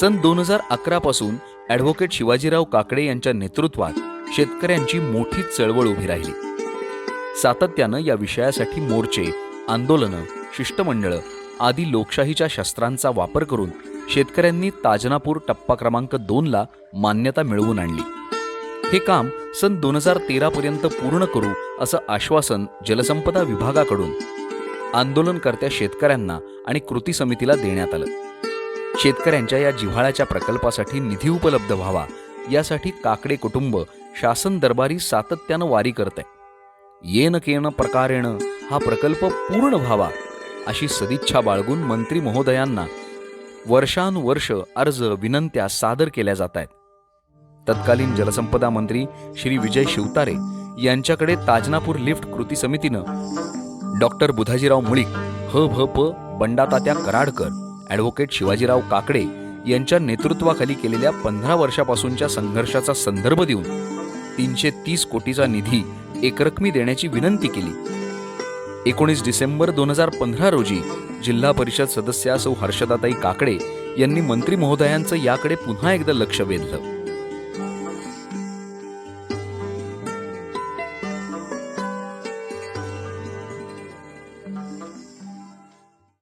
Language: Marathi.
सन दोन हजार अकरा पासून ॲडव्होकेट शिवाजीराव काकडे यांच्या नेतृत्वात शेतकऱ्यांची मोठी चळवळ उभी राहिली. सातत्यानं या विषयासाठी मोर्चे आंदोलनं शिष्टमंडळं आदी लोकशाहीच्या शस्त्रांचा वापर करून शेतकऱ्यांनी ताजनापूर टप्पा क्रमांक दोनला मान्यता मिळवून आणली. हे काम सन दोन हजार तेरापर्यंत पूर्ण करू असं आश्वासन जलसंपदा विभागाकडून आंदोलनकर्त्या शेतकऱ्यांना आणि कृती समितीला देण्यात आलं. शेतकऱ्यांच्या या जिव्हाळ्याच्या प्रकल्पासाठी निधी उपलब्ध व्हावा. यासाठी काकडे कुटुंब शासन दरबारी सातत्यानं वारी करत आहे येन केन प्रकारेण हा प्रकल्प पूर्ण व्हावा अशी सदिच्छा बाळगून मंत्री महोदयांना वर्षानुवर्ष अर्ज विनंत्या सादर केल्या जात आहेत तत्कालीन जलसंपदा मंत्री श्री विजय शिवतारे यांच्याकडे ताजनापूर लिफ्ट कृती समितीनं डॉक्टर बुधाजीराव मुळीक ह भ प बंडातात्या कराडकर ॲडव्होकेट शिवाजीराव काकडे यांच्या नेतृत्वाखाली केलेल्या पंधरा वर्षापासूनच्या संघर्षाचा संदर्भ देऊन तीनशे तीस कोटीचा निधी एकरकमी देण्याची विनंती केली. एकोणीस डिसेंबर दोन हजार पंधरा रोजी जिल्हा परिषद सदस्या सौ हर्षदाताई काकडे यांनी मंत्री महोदयांचं याकडे पुन्हा एकदा लक्ष वेधलं.